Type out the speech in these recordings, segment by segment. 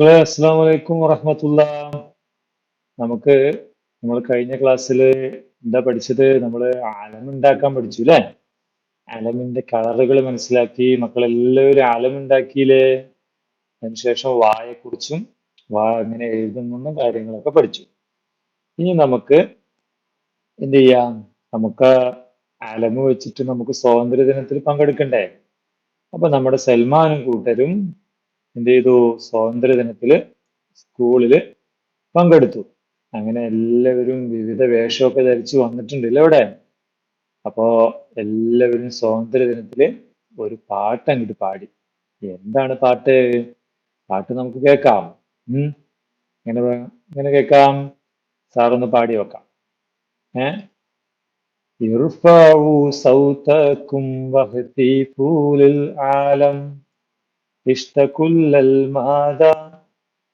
മക്കളെ അസ്സാം വലൈക്കും വറഹമത്തുള്ള. നമുക്ക് നമ്മൾ കഴിഞ്ഞ ക്ലാസ്സിൽ എന്താ പഠിച്ചത്? നമ്മൾ ആലമുണ്ടാക്കാൻ പഠിച്ചു അല്ലേ ആലമിന്റെ കളറുകൾ മനസ്സിലാക്കി മക്കളെല്ലാവരും ആലമുണ്ടാക്കിയില്ലേ അതിനുശേഷം വായെക്കുറിച്ചും വാ എങ്ങനെ എഴുതുന്ന കാര്യങ്ങളൊക്കെ പഠിച്ചു. ഇനി നമുക്ക് എന്ത് ചെയ്യാം? നമുക്ക് ആലമ് വെച്ചിട്ട് നമുക്ക് സ്വാതന്ത്ര്യ ദിനത്തിൽ പങ്കെടുക്കണ്ടേ? അപ്പൊ നമ്മുടെ സൽമാനും കൂട്ടരും എന്ത് ചെയ്തു സ്വാതന്ത്ര്യ ദിനത്തില് സ്കൂളില് പങ്കെടുത്തു അങ്ങനെ എല്ലാവരും വിവിധ വേഷമൊക്കെ ധരിച്ചു വന്നിട്ടുണ്ടല്ലോ ഇവിടെ അപ്പോ എല്ലാവരും സ്വാതന്ത്ര്യ ദിനത്തില് ഒരു പാട്ട് അങ്ങോട്ട് പാടി എന്താണ് പാട്ട് പാട്ട് നമുക്ക് കേൾക്കാം ഉം എങ്ങനെ എങ്ങനെ കേൾക്കാം സാറൊന്ന് പാടി വെക്കാം ഏ ارفعوا صوتكم واهتفوا للعالم عشت كل المدى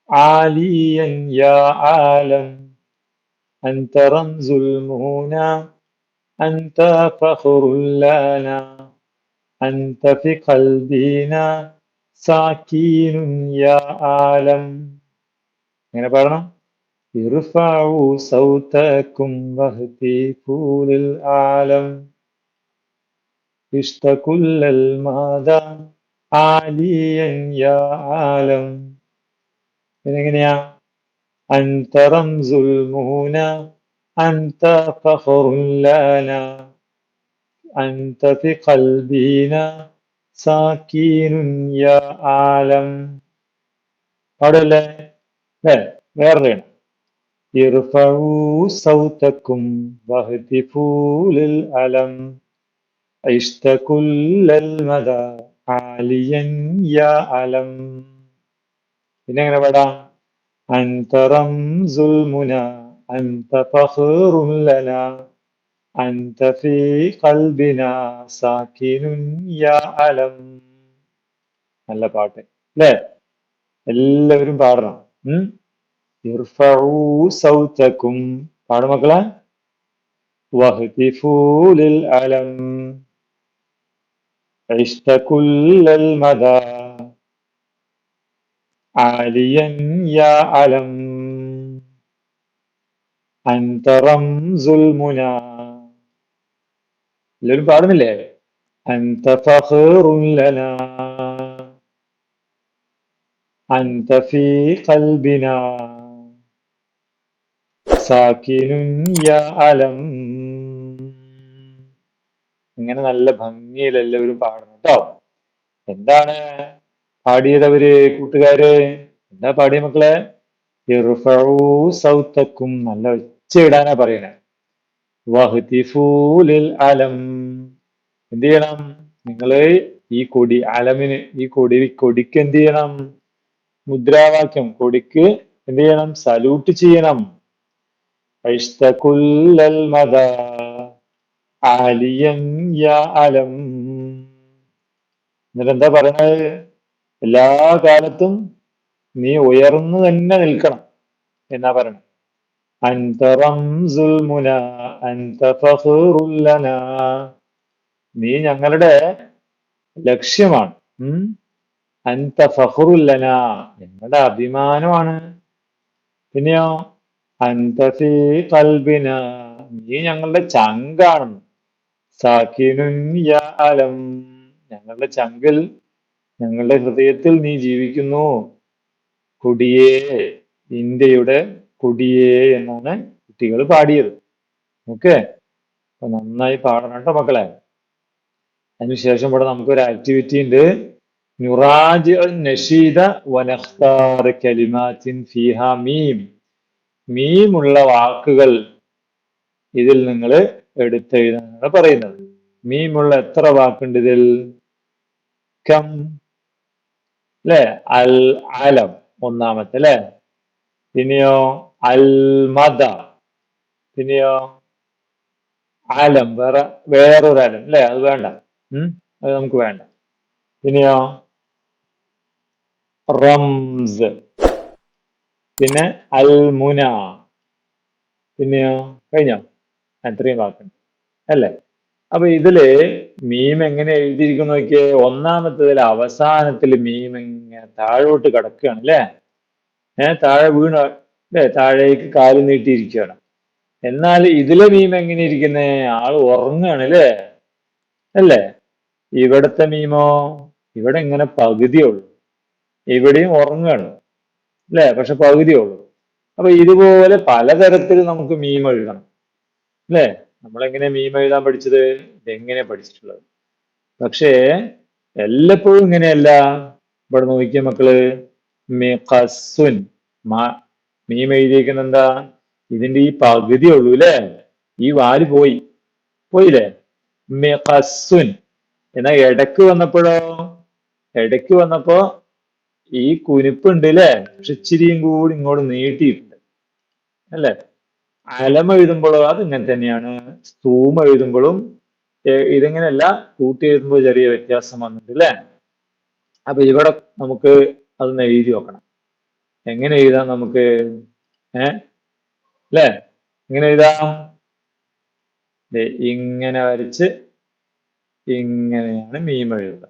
عاليا يا عالم أنت رمز المنى أنت فخر لنا أنت في قلبنا ساكين يا عالم എങ്ങനെ പാടണം ارفعوا صوتكم واهتفوا للعالم عشت كل المدى عاليا يا عالم എങ്ങനെയാ أنت رمز المنى أنت فخر لنا أنت في قلبنا ساكين يا عالم പാടല്ലേ അല്ലേ വേറെ ارفعوا صوتكم واهتفوا للألم عشت كل ആലിയൻ യാ അലം. പിന്നെ എങ്ങനെ പാടാം അൻതറം സുൽമുന അൻത ഫഹറുല്ലന അൻത ഫീ ഖൽബിന സാക്കിനുൻ യാ അലം. നല്ല പാട്ട് അല്ലേ? എല്ലാവരും പാടണം. ഇർഫഊ സൗതകും. പാടുമക്കളെ വഹ്തിഫൂ ലിൽ അലം. عشت كل المدى عاليا يا علم أنت رمز المنى എല്ലാവരും പാടുന്നില്ലേ أنت فخر لنا أنت في قلبنا ساكن يا علم ഇങ്ങനെ നല്ല ഭംഗിയിൽ എല്ലാവരും പാടണം കേട്ടോ എന്താണ് പാടിയത് അവർ കൂട്ടുകാര്? എന്താ പാടിയ മക്കളെ? സൗത്തക്കും നല്ല ഒച്ചയിടാനാ പറയണേ. അലം. എന്ത് ചെയ്യണം? നിങ്ങൾ ഈ കൊടി അലമിന് ഈ കൊടി കൊടിക്ക് എന്ത് ചെയ്യണം? മുദ്രാവാക്യം കൊടിക്ക് എന്ത് ചെയ്യണം? സല്യൂട്ട് ചെയ്യണം. ഐസ്തകുല്ലൽ മദ. ആലിയൻ യാ അലം. എന്നിട്ട് എന്താ പറയുന്നത് എല്ലാ കാലത്തും നീ ഉയർന്നു തന്നെ നിൽക്കണം എന്നാ പറയണം. നീ ഞങ്ങളുടെ ലക്ഷ്യമാണ്. ഞങ്ങളുടെ അഭിമാനമാണ്. പിന്നെയോ അൻത കൽബിന നീ ഞങ്ങളുടെ ചങ്കാണ് സാക്കിനുൻ യാ അലം. ഞങ്ങളുടെ ചങ്കിൽ ഞങ്ങളുടെ ഹൃദയത്തിൽ നീ ജീവിക്കുന്നു. കൊടിയേ ഇന്ത്യയുടെ കൊടിയേ എന്നാണ് കുട്ടികൾ പാടിയത്. ഓക്കെ? അപ്പൊ നന്നായി പാടണം കേട്ടോ മക്കളെ. അതിനുശേഷം ഇവിടെ നമുക്കൊരു ആക്ടിവിറ്റി ഉണ്ട്. നുറാജ് നഷീദ വനഖ്താർ ഫിഹ മീം. മീമുള്ള വാക്കുകൾ ഇതിൽ നിങ്ങൾ എടുത്തെഴുതാനാണ് പറയുന്നത്. മീമുള്ള എത്ര വാക്കുണ്ട് ഇതിൽ? കം. അല്ലെ അൽ അലം. ഒന്നാമത്തെ അല്ലെ പിന്നെയോ അൽ മദ. പിന്നെയോ അലം. വേറെ വേറൊരു അലം അല്ലെ അത് വേണ്ട. അത് നമുക്ക് വേണ്ട. പിന്നെയോ റംസ്. പിന്നെ അൽ മുന. പിന്നെയോ കഴിഞ്ഞോ? അത്രയും വാക്കുണ്ട് അല്ലേ? അപ്പൊ ഇതിൽ മീം എങ്ങനെ എഴുതിയിരിക്കുന്നു നോക്കിയേ. ഒന്നാമത്തതിൽ അവസാനത്തിൽ മീം ഇങ്ങനെ താഴോട്ട് കിടക്കുകയാണ് അല്ലേ? ഏർ താഴെ വീണ അല്ലേ? താഴേക്ക് കാൽ നീട്ടിയിരിക്കുകയാണ്. എന്നാൽ ഇതിലെ മീം എങ്ങനെ ഇരിക്കുന്നേ? ആൾ ഉറങ്ങുകയാണ് അല്ലേ? അല്ലേ? ഇവിടത്തെ മീമോ ഇവിടെ ഇങ്ങനെ പകുതിയേ ഉള്ളൂ. ഇവിടെയും ഉറങ്ങുകയാണ് അല്ലേ? പക്ഷെ പകുതിയേ ഉള്ളൂ. അപ്പൊ ഇതുപോലെ പലതരത്തിൽ നമുക്ക് മീം എഴുതണം. അല്ലേ? നമ്മളെങ്ങനെ മീം എഴുതാൻ പഠിച്ചത്? എങ്ങനെ പഠിച്ചിട്ടുള്ളത്? പക്ഷേ എല്ലപ്പോഴും ഇങ്ങനെയല്ല. ഇവിടെ നോക്കിയ മക്കൾ. മിഖസുൻ. മീം എഴുതിയിരിക്കുന്ന എന്താ? ഇതിന്റെ ഈ പകുതി ഉള്ളൂ അല്ലേ? ഈ വാൽ പോയി. പോയില്ലേ? മിഖസുൻ. എന്നാ ഇടയ്ക്ക് വന്നപ്പോഴോ? ഇടയ്ക്ക് വന്നപ്പോ ഈ കുനിപ്പുണ്ട് അല്ലേ? പക്ഷെ ഇച്ചിരിയും കൂടി ഇങ്ങോട്ട് നീട്ടിയിട്ടുണ്ട്. അല്ലേ? അലം അത് ഇങ്ങനെ തന്നെയാണ്. സ്തൂമ എഴുതുമ്പോഴും ഇതിങ്ങനെയല്ല കൂട്ടി എഴുതുമ്പോൾ ചെറിയ വ്യത്യാസം വന്നിട്ടുണ്ട് അല്ലേ അപ്പൊ ഇവിടെ നമുക്ക് അതൊന്ന് എഴുതി നോക്കണം. എങ്ങനെ എഴുതാം നമുക്ക്? ഏ? അല്ലേ എങ്ങനെ എഴുതാം? ഇങ്ങനെ വരച്ച് ഇങ്ങനെയാണ് മീം എഴുതുക.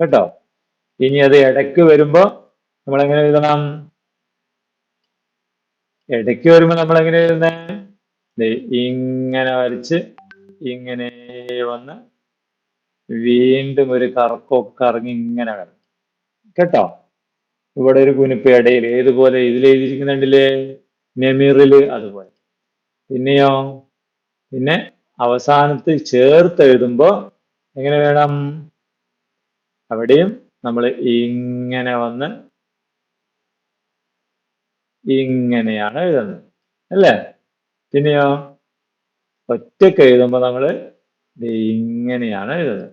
കേട്ടോ? ഇനി അത് ഇടയ്ക്ക് വരുമ്പോ നമ്മൾ എങ്ങനെ എഴുതണം? ഇടയ്ക്ക് വരുമ്പോ നമ്മൾ എങ്ങനെ എഴുതുന്നേ ഇങ്ങനെ വരച്ച് ഇങ്ങനെ വന്ന് വീണ്ടും ഒരു കറക്കൊക്കെ കറങ്ങി ഇങ്ങനെ വരണം. കേട്ടോ? ഇവിടെ ഒരു കുനിപ്പ് ഇടയിൽ ഏതുപോലെ ഇതിൽ എഴുതിയിരിക്കുന്നുണ്ടല്ലേ? നെമിറിൽ അതുപോലെ. പിന്നെയോ? പിന്നെ അവസാനത്ത് ചേർത്ത് എഴുതുമ്പോ എങ്ങനെ വേണം? അവിടെയും നമ്മൾ ഇങ്ങനെ വന്ന് ഇങ്ങനെയാണ് എഴുതുന്നത്. അല്ലേ? പിന്നെയോ? ഒറ്റയ്ക്ക് എഴുതുമ്പോൾ നമ്മൾ ഇങ്ങനെയാണ് എഴുതുന്നത്.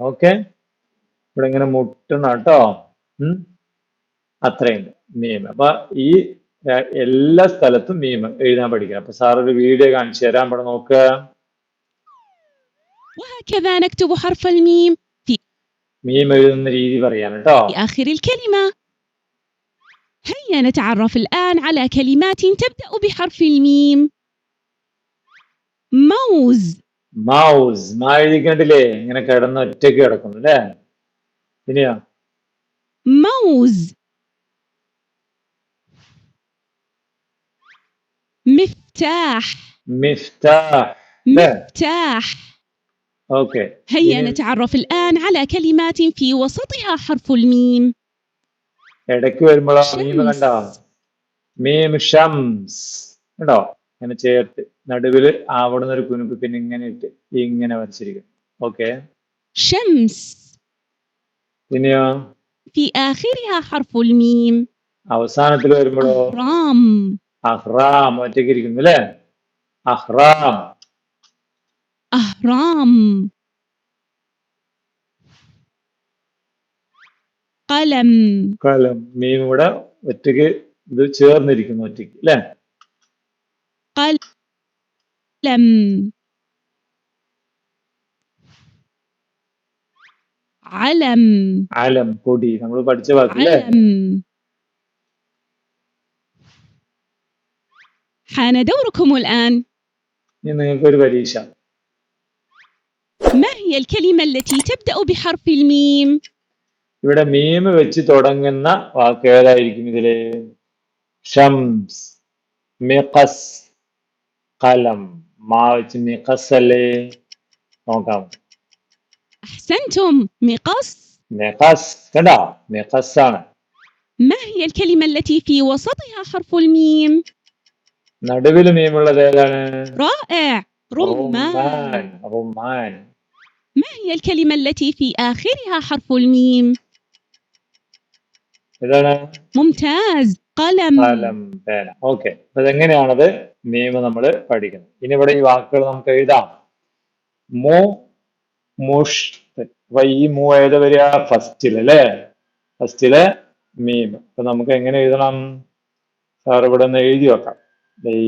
ഓക്കെ? ഇവിടെ ഇങ്ങനെ മുട്ടണം കേട്ടോ. അത്രയും മീം അപ്പൊ ഈ എല്ലാ സ്ഥലത്തും മീം എഴുതാൻ പഠിക്കണം. അപ്പൊ സാർ ഒരു വീഡിയോ കാണിച്ചു തരാൻ ഇവിടെ നോക്കുക മീം എഴുതുന്ന രീതി പറയാൻ കേട്ടോ. هيا نتعرف الآن على كلمات تبدأ بحرف الميم موز മൗസ് മാ എഴുതിക്കണ്ടില്ലേ ഇങ്ങനെ കിടന്ന് ഒറ്റയ്ക്ക് കിടക്കുന്നു അല്ലേ പിന്നെയോ موز مفتاح മിഫ്താഹ് لا. مفتاح ഓക്കെ هيا إيه. نتعرف الآن على كلمات في وسطها حرف الميم ഇടയ്ക്ക് വരുമ്പോഴോ മീം കണ്ടോ മീം ഷംസ് കണ്ടോ ഇങ്ങനെ ചേർത്ത് നടുവില് അവിടുന്ന് ഒരു കുനുക്ക് പിന്നെ ഇങ്ങനെ ഇട്ട് ഇങ്ങനെ വരച്ചിരിക്കും ഓക്കെ شمس പിന്നെയോ في آخرها حرف الميم അവസാനത്തിൽ വരുമ്പോഴോ أهرام അഹ്റാം ഒറ്റയ്ക്ക് ഇരിക്കുന്നു അല്ലേ അഹ്റാം أهرام قلم കലം മീം ഇവിടെ ഒറ്റയ്ക്ക് ഇത് ചേർന്നിരിക്കുന്നു ഒറ്റയ്ക്ക് അല്ലേ قلم علم അലം കൊടി നമ്മൾ പഠിച്ച വാക്കല്ലേ علم حان دوركم الآن ഇനി നിങ്ങൾക്ക് ഒരു പരീക്ഷ ما هي الكلمة التي تبدأ بحرف الميم؟ ഇവിടെ മീം വെച്ച് തുടങ്ങുന്ന വാക്ക് ഏതായിരിക്കും ഇതില് ഷംസ് മിഖസ് കലം മാ വെച്ച് മിഖസ് അല്ലേ നോക്കാം أحسنتم مقص മിഖസ് കണ്ടോ മിഖസ് ആണ് ما هي الكلمة التي في وسطها حرف الميم؟ നടുവിൽ മീമുള്ളത് ഏതാണ് رائع رمان റുമാൻ ما هي الكلمة التي في آخرها حرف الميم؟ ഇതാണ് മുംതാസ് കലം പേന. ഓക്കെ അത് എങ്ങനെയാണത് നിയമം നമ്മൾ പഠിക്കുന്നത് ഇനി ഇവിടെ ഈ വാക്കുകൾ നമുക്ക് എഴുതാം. മോ മുഷ് അപ്പൊ ഈ മൂ ഏത് വരിക? ഫസ്റ്റിൽ അല്ലേ? ഫസ്റ്റിൽ മീം. അപ്പൊ നമുക്ക് എങ്ങനെ എഴുതണം? സാർ ഇവിടെ നിന്ന് എഴുതി വെക്കാം.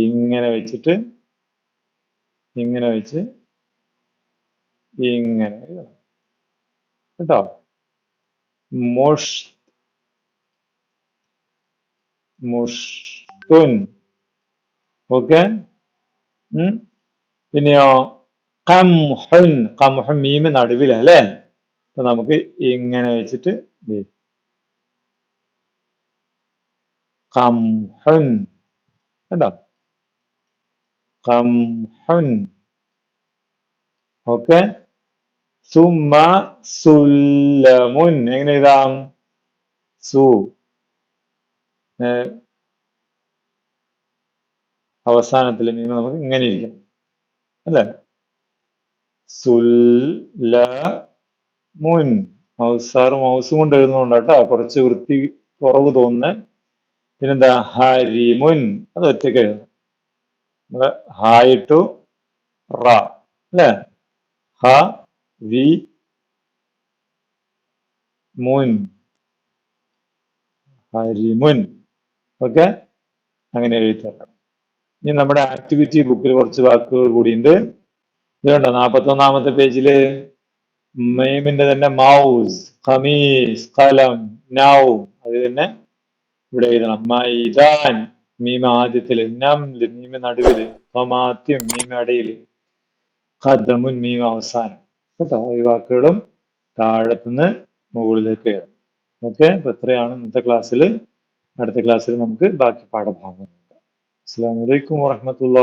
ഇങ്ങനെ വെച്ചിട്ട് ഇങ്ങനെ വെച്ച് ഇങ്ങനെ എഴുതണം. കേട്ടോ? മോഷ് മുഷ്തുൻ ഓക്കെ പിന്നെയോ കംഹുൻ കംഹുൻ മീമ് നടുവില അല്ലേ അപ്പൊ നമുക്ക് ഇങ്ങനെ വെച്ചിട്ട് കംഹുൻ കേട്ടോ കംഹുൻ ഓക്കെ സുമ സുല്ലമുൻ എങ്ങനെ എഴുതാം സു അവസാനത്തിൽ നിന്ന് നമുക്ക് ഇങ്ങനെ ഇരിക്കും. അല്ലേ? സുല്ല മുൻ. മൗസാറ് മൗസ് കൊണ്ട് എഴുതുന്നുണ്ട് കേട്ടോ. കുറച്ച് വൃത്തി കുറവ് തോന്നുന്നത് പിന്നെന്താ? ഹരിമുൻ അത് ഒറ്റയ്ക്ക് എഴുതണം ഹായ് ടു റ. അല്ലേ? ഹ വി മുൻ. ഹരിമുൻ ഓക്കെ? അങ്ങനെ എഴുതിത്തരണം ഇനി നമ്മുടെ ആക്ടിവിറ്റി ബുക്കിൽ കുറച്ച് വാക്കുകൾ കൂടിയുണ്ട്. ഇതുണ്ടോ? നാൽപ്പത്തി ഒന്നാമത്തെ പേജിൽ മെയിമിന്റെ തന്നെ മൗസ് ഖമീസ് കലം നൗ അത് തന്നെ ഇവിടെ എഴുതണം. മൈദാൻ മീമ ആദ്യത്തിൽ. നംൽ മീമ നടുവിൽ. ഹമാത്യം മീമ അടയിൽ. ഖദമുൻ മീമ അവസാനം. കേട്ടോ? ഈ വാക്കുകളും താഴത്തുനിന്ന് മുകളിലേക്ക് എഴുതണം ഓക്കെ? അപ്പൊ ഇത്രയാണ് ഇന്നത്തെ ക്ലാസ്സിൽ അടുത്ത ക്ലാസ്സിൽ നമുക്ക് ബാക്കി പാഠഭാഗം അസ്സാം വലൈക്കും വാഹമത്തുള്ള